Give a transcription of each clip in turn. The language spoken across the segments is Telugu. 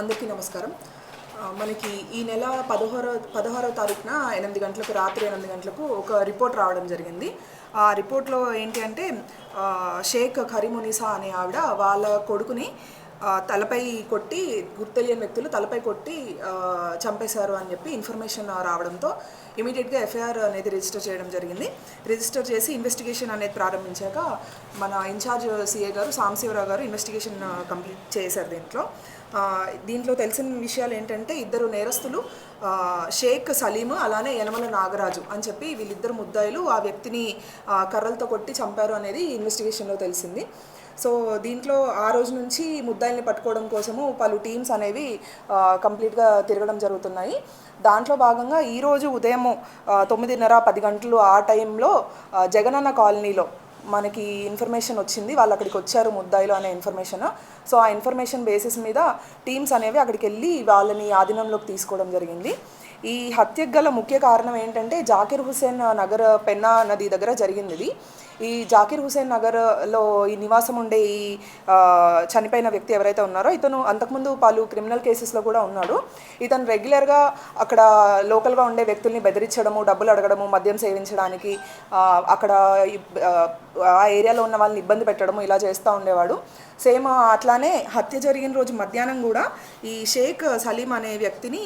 అందరికీ నమస్కారం. మనకి ఈ నెల పదహారో పదహారో తారీఖున ఎనిమిది గంటలకు రాత్రి ఎనిమిది గంటలకు ఒక రిపోర్ట్ రావడం జరిగింది. ఆ రిపోర్ట్లో ఏంటి అంటే షేక్ కరీమునిసా అనే ఆవిడ వాళ్ళ కొడుకుని తలపై కొట్టి గుర్తెలియని వ్యక్తులు తలపై కొట్టి చంపేశారు అని చెప్పి ఇన్ఫర్మేషన్ రావడంతో ఇమీడియట్గా ఎఫ్ఐఆర్ అనేది రిజిస్టర్ చేయడం జరిగింది. రిజిస్టర్ చేసి ఇన్వెస్టిగేషన్ అనేది ప్రారంభించాక మన ఇన్ఛార్జ్ సీఏ గారు సాంశివరావు గారు ఇన్వెస్టిగేషన్ కంప్లీట్ చేశారు దీంట్లో. దీంట్లో తెలిసిన విషయాలు ఏంటంటే ఇద్దరు నేరస్తులు షేక్ సలీం అలానే యనమల నాగరాజు అని చెప్పి వీళ్ళిద్దరు ముద్దాయిలు ఆ వ్యక్తిని కర్రలతో కొట్టి చంపారు అనేది ఇన్వెస్టిగేషన్లో తెలిసింది. సో దీంట్లో ఆ రోజు నుంచి ముద్దాయిల్ని పట్టుకోవడం కోసము పలు టీమ్స్ అనేవి కంప్లీట్గా తిరగడం జరుగుతున్నాయి. దాంట్లో భాగంగా ఈరోజు ఉదయం తొమ్మిదిన్నర పది గంటలు ఆ టైంలో జగనన్న కాలనీలో మనకి ఇన్ఫర్మేషన్ వచ్చింది వాళ్ళు అక్కడికి వచ్చారు ముద్దాయిలు అనే ఇన్ఫర్మేషన్ సో ఆ ఇన్ఫర్మేషన్ బేసిస్ మీద టీమ్స్ అనేవి అక్కడికి వెళ్ళి వాళ్ళని ఆధీనంలోకి తీసుకోవడం జరిగింది. ఈ హత్యకు గల ముఖ్య కారణం ఏంటంటే జాకిర్ హుసేన్ నగర్ పెన్నా నది దగ్గర జరిగింది ఇది. ఈ జాకిర్ హుసేన్ నగర్లో ఈ నివాసం ఉండే ఈ చనిపోయిన వ్యక్తి ఎవరైతే ఉన్నారో ఇతను అంతకుముందు పలు క్రిమినల్ కేసెస్లో కూడా ఉన్నాడు. ఇతను రెగ్యులర్గా అక్కడ లోకల్గా ఉండే వ్యక్తుల్ని బెదిరించడము డబ్బులు అడగడము మద్యం సేవించడానికి అక్కడ ఆ, ఏరియాలో ఉన్న వాళ్ళని ఇబ్బంది పెట్టడము ఇలా చేస్తూ ఉండేవాడు. సేమ్ అట్లానే హత్య జరిగిన రోజు మధ్యాహ్నం కూడా ఈ షేక్ సలీం అనే వ్యక్తిని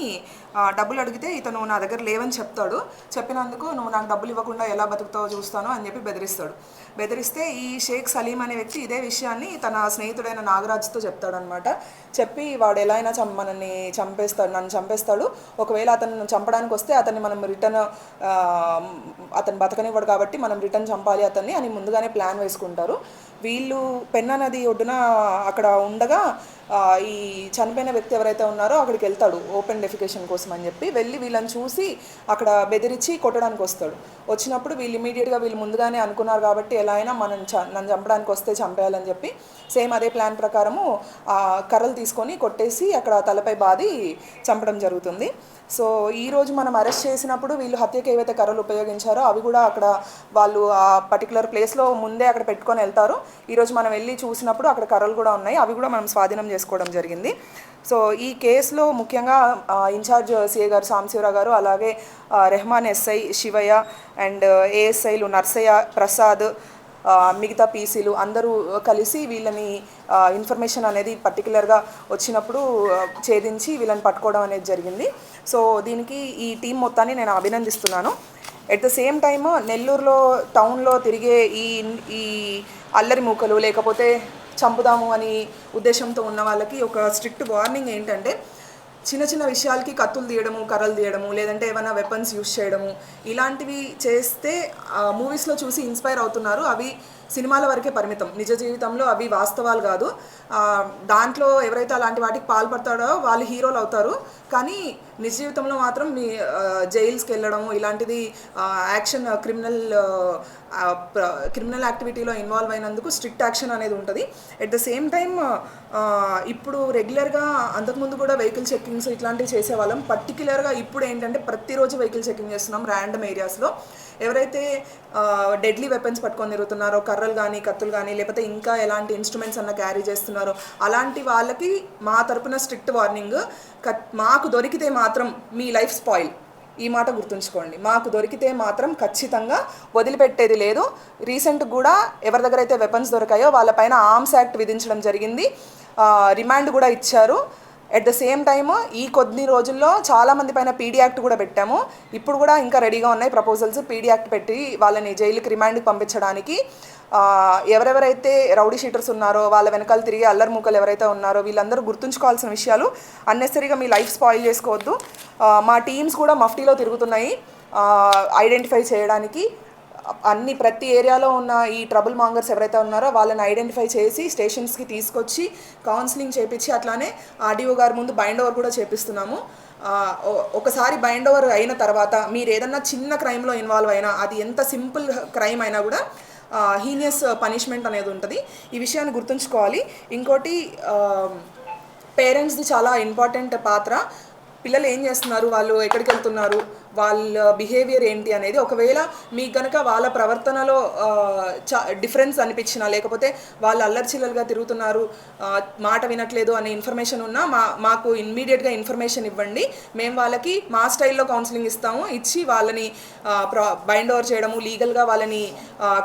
డబ్బులు అడిగితే ఇతను నా దగ్గర లేవని చెప్తాడు. చెప్పినందుకు నువ్వు నాకు డబ్బులు ఇవ్వకుండా ఎలా బతుకుతావో చూస్తాను అని చెప్పి బెదిరిస్తాడు. బెదిరిస్తే ఈ షేక్ సలీం అనే వ్యక్తి ఇదే విషయాన్ని తన స్నేహితుడైన నాగరాజుతో చెప్తాడనమాట చెప్పి వాడు ఎలా అయినా చం మనల్ని చంపేస్తాడు నన్ను చంపేస్తాడు. ఒకవేళ అతను చంపడానికి వస్తే అతన్ని మనం రిటర్న్ అతను బతకనివ్వడు కాబట్టి మనం రిటర్న్ చంపాలి అతన్ని అని ముందుగానే ప్లాన్ వేసుకుంటారు. వీళ్ళు పెన్నా నది ఒడ్డున అక్కడ ఉండగా ఈ చనిపోయిన వ్యక్తి ఎవరైతే ఉన్నారో అక్కడికి వెళ్తాడు ఓపెన్ డెఫికేషన్ కోసం అని చెప్పి. వెళ్ళి వీళ్ళని చూసి అక్కడ బెదిరించి కొట్టడానికి వస్తాడు. వచ్చినప్పుడు వీళ్ళు ఇమీడియట్గా వీళ్ళు ముందుగానే అనుకున్నారు కాబట్టి ఎలా అయినా మనం చ నన్ను చంపడానికి వస్తే చంపేయాలని చెప్పి సేమ్ అదే ప్లాన్ ప్రకారము ఆ కర్రలు తీసుకొని కొట్టేసి అక్కడ తలపై బాది చంపడం జరుగుతుంది. సో ఈ రోజు మనం అరెస్ట్ చేసినప్పుడు వీళ్ళు హత్యకి ఏవైతే కర్రలు ఉపయోగించారో అవి కూడా అక్కడ వాళ్ళు ఆ పర్టికులర్ ప్లేస్లో ముందే అక్కడ పెట్టుకొని వెళ్తారు. ఈరోజు మనం వెళ్ళి చూసినప్పుడు అక్కడ కర్రలు కూడా ఉన్నాయి. అవి కూడా మనం స్వాధీనం చేసుకోవడం జరిగింది. సో ఈ కేసులో ముఖ్యంగా ఇన్ఛార్జ్ సిఏ గారు సాంశివరావు గారు అలాగే రెహమాన్ ఎస్ఐ శివయ్య అండ్ ఏఎస్ఐలు నర్సయ్య ప్రసాద్ మిగతా పీసీలు అందరూ కలిసి వీళ్ళని ఇన్ఫర్మేషన్ అనేది పర్టికులర్గా వచ్చినప్పుడు ఛేదించి వీళ్ళని పట్టుకోవడం అనేది జరిగింది. సో దీనికి ఈ టీం మొత్తాన్ని నేను అభినందిస్తున్నాను. ఎట్ ద సేమ్ టైమ్ నెల్లూరులో టౌన్లో తిరిగే ఈ ఈ అల్లరి మూకలు లేకపోతే చంపుదాము అని ఉద్దేశంతో ఉన్న వాళ్ళకి ఒక స్ట్రిక్ట్ వార్నింగ్ ఏంటంటే చిన్న చిన్న విషయాలకి కత్తులు తీయడము కర్రలు తీయడము లేదంటే ఏమైనా వెపన్స్ యూస్ చేయడము ఇలాంటివి చేస్తే మూవీస్లో చూసి ఇన్స్పైర్ అవుతున్నారు. అవి సినిమాల వరకే పరిమితం. నిజ జీవితంలో అవి వాస్తవాలు కాదు. దాంట్లో ఎవరైతే అలాంటి వాటికి పాల్పడతాడో వాళ్ళు హీరోలు అవుతారు. కానీ నిజ జీవితంలో మాత్రం మీ జైల్స్కి వెళ్ళడము ఇలాంటిది యాక్షన్ క్రిమినల్ క్రిమినల్ యాక్టివిటీలో ఇన్వాల్వ్ అయినందుకు స్ట్రిక్ట్ యాక్షన్ అనేది ఉంటుంది. ఎట్ ద సేమ్ టైం ఇప్పుడు రెగ్యులర్గా అంతకుముందు కూడా వెహికల్ చెక్కింగ్స్ ఇట్లాంటివి చేసేవాళ్ళం. పర్టికులర్గా ఇప్పుడు ఏంటంటే ప్రతిరోజు వెహికల్ చెక్కింగ్ చేస్తున్నాం ర్యాండమ్ ఏరియాస్లో. ఎవరైతే డెడ్లీ వెపన్స్ పట్టుకొని తిరుగుతున్నారో కర్ర కర్రలు కానీ కత్తులు కానీ లేకపోతే ఇంకా ఎలాంటి ఇన్స్ట్రుమెంట్స్ అన్న క్యారీ చేస్తున్నారో అలాంటి వాళ్ళకి మా తరపున స్ట్రిక్ట్ వార్నింగ్ మాకు దొరికితే మాత్రం మీ లైఫ్ స్పాయిల్. ఈ మాట గుర్తుంచుకోండి. మాకు దొరికితే మాత్రం ఖచ్చితంగా వదిలిపెట్టేది లేదు. రీసెంట్ కూడా ఎవరి దగ్గర అయితే వెపన్స్ దొరికాయో వాళ్ళపైన ఆర్మ్స్ యాక్ట్ విధించడం జరిగింది. రిమాండ్ కూడా ఇచ్చారు. ఎట్ ద సేమ్ టైమ్ ఈ కొద్ది రోజుల్లో చాలామంది పైన పీడీ యాక్ట్ కూడా పెట్టాము. ఇప్పుడు కూడా ఇంకా రెడీగా ఉన్నాయి ప్రపోజల్స్ పీడీ యాక్ట్ పెట్టి వాళ్ళని జైలుకి రిమాండ్కి పంపించడానికి ఎవరెవరైతే రౌడీ షీటర్స్ ఉన్నారో వాళ్ళ వెనకాల తిరిగి అల్లరి మూకలు ఎవరైతే ఉన్నారో వీళ్ళందరూ గుర్తుంచుకోవాల్సిన విషయాలు. అన్నెసరీగా మీ లైఫ్ స్పాయిల్ చేసుకోవద్దు. మా టీమ్స్ కూడా మఫ్టీలో తిరుగుతున్నాయి. ఐడెంటిఫై చేయడానికి. అన్ని ప్రతి ఏరియాలో ఉన్న ఈ ట్రబుల్ మాంగర్స్ ఎవరైతే ఉన్నారో వాళ్ళని ఐడెంటిఫై చేసి స్టేషన్స్కి తీసుకొచ్చి కౌన్సిలింగ్ చేపించి అట్లానే ఆర్డీఓ గారి ముందు బైండ్ ఓవర్ కూడా చేపిస్తున్నాము. ఒకసారి బైండ్ ఓవర్ అయిన తర్వాత మీరు ఏదన్నా చిన్న క్రైమ్లో ఇన్వాల్వ్ అయినా అది ఎంత సింపుల్ క్రైమ్ అయినా కూడా హీనియస్ పనిష్మెంట్ అనేది ఉంటుంది. ఈ విషయాన్ని గుర్తుంచుకోవాలి. ఇంకోటి పేరెంట్స్ది చాలా ఇంపార్టెంట్ పాత్ర. పిల్లలు ఏం చేస్తున్నారు? వాళ్ళు ఎక్కడికి వెళ్తున్నారు? వాళ్ళ బిహేవియర్ ఏంటి అనేది ఒకవేళ మీకు గనక వాళ్ళ ప్రవర్తనలో చా డిఫరెన్స్ అనిపించినా లేకపోతే వాళ్ళు అల్లర్చిల్లలుగా తిరుగుతున్నారు మాట వినట్లేదు అనే ఇన్ఫర్మేషన్ ఉన్నా మా మాకు ఇమ్మీడియట్గా ఇన్ఫర్మేషన్ ఇవ్వండి. మేము వాళ్ళకి మా స్టైల్లో కౌన్సిలింగ్ ఇస్తాము. ఇచ్చి వాళ్ళని బైండ్ ఓవర్ చేయడము లీగల్గా వాళ్ళని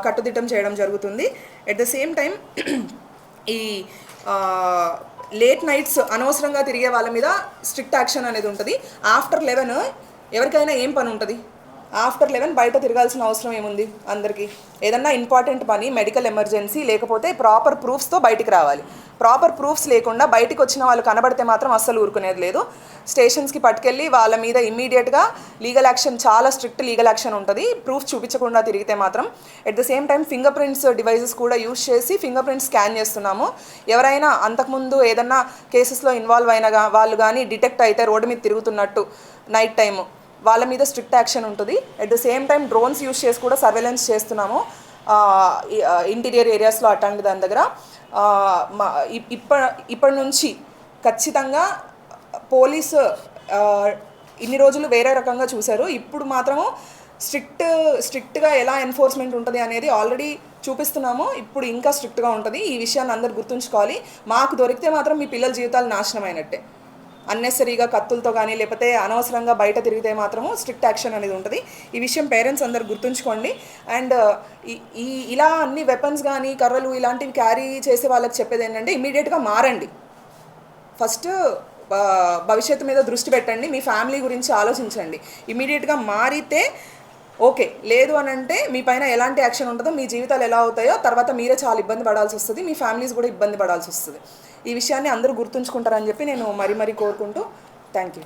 కట్టుదిట్టం చేయడం జరుగుతుంది. ఎట్ ద సేమ్ టైం ఈ లేట్ నైట్స్ అనవసరంగా తిరిగే వాళ్ళ మీద స్ట్రిక్ట్ యాక్షన్ అనేది ఉంటుంది. ఆఫ్టర్ లెవెన్ ఎవరికైనా ఏం పని ఉంటుంది? ఆఫ్టర్ లెవెన్ బయట తిరగాల్సిన అవసరం ఏముంది అందరికీ? ఏదన్నా ఇంపార్టెంట్ పని మెడికల్ ఎమర్జెన్సీ లేకపోతే ప్రాపర్ ప్రూఫ్స్తో బయటికి రావాలి. ప్రాపర్ ప్రూఫ్స్ లేకుండా బయటికి వచ్చిన వాళ్ళు కనబడితే మాత్రం అస్సలు ఊరుకునేది లేదు. స్టేషన్స్కి పట్టుకెళ్ళి వాళ్ళ మీద ఇమ్మీడియట్గా లీగల్ యాక్షన్ చాలా స్ట్రిక్ట్ లీగల్ యాక్షన్ ఉంటుంది. ప్రూఫ్ చూపించకుండా తిరిగితే మాత్రం. At the same time fingerprints devices కూడా యూజ్ చేసి ఫింగర్ ప్రింట్స్ స్కాన్ చేస్తున్నాము. ఎవరైనా అంతకుముందు ఏదన్నా కేసెస్లో ఇన్వాల్వ్ అయినగా వాళ్ళు కానీ డిటెక్ట్ అయితే రోడ్డు మీద తిరుగుతున్నట్టు నైట్ టైము. వాళ్ళ మీద స్ట్రిక్ట్ యాక్షన్ ఉంటుంది. At the same time drones use చేసి కూడా సర్వేలెన్స్ చేస్తున్నాము. ఇంటీరియర్ ఏరియాస్లో అట్లాంటి దాని దగ్గర. ఇప్ప ఇప్పటి నుంచి ఖచ్చితంగా పోలీసు ఇన్ని రోజులు వేరే రకంగా చూశారు. ఇప్పుడు మాత్రము స్ట్రిక్ట్ స్ట్రిక్ట్గా ఎలా ఎన్ఫోర్స్మెంట్ ఉంటుంది అనేది ఆల్రెడీ చూపిస్తున్నాము. ఇప్పుడు ఇంకా స్ట్రిక్ట్గా ఉంటుంది. ఈ విషయాన్ని అందరు గుర్తుంచుకోవాలి. మాకు దొరికితే మాత్రం మీ పిల్లల జీవితాలు నాశనం అయినట్టే అన్నెసరీగా కత్తులతో కానీ లేకపోతే అనవసరంగా బయట తిరిగితే మాత్రము స్ట్రిక్ట్ యాక్షన్ అనేది ఉంటుంది. ఈ విషయం పేరెంట్స్ అందరు గుర్తుంచుకోండి. అండ్ ఈ ఇలా అన్ని వెపన్స్ కానీ కర్రలు ఇలాంటివి క్యారీ చేసే వాళ్ళకి చెప్పేది ఏంటంటే ఇమీడియట్గా మారండి. ఫస్ట్ భవిష్యత్తు మీద దృష్టి పెట్టండి. మీ ఫ్యామిలీ గురించి ఆలోచించండి. ఇమీడియట్గా మారితే ఓకే లేదు అని అంటే మీ పైన ఎలాంటి యాక్షన్ ఉంటుందో మీ జీవితాలు ఎలా అవుతాయో తర్వాత మీరే చాలా ఇబ్బంది పడాల్సి వస్తుంది మీ ఫ్యామిలీస్ కూడా ఇబ్బంది పడాల్సి వస్తుంది. ఈ విషయాన్ని అందరూ గుర్తుంచుకుంటారని చెప్పి నేను మరీ మరీ కోరుకుంటూ థ్యాంక్ యూ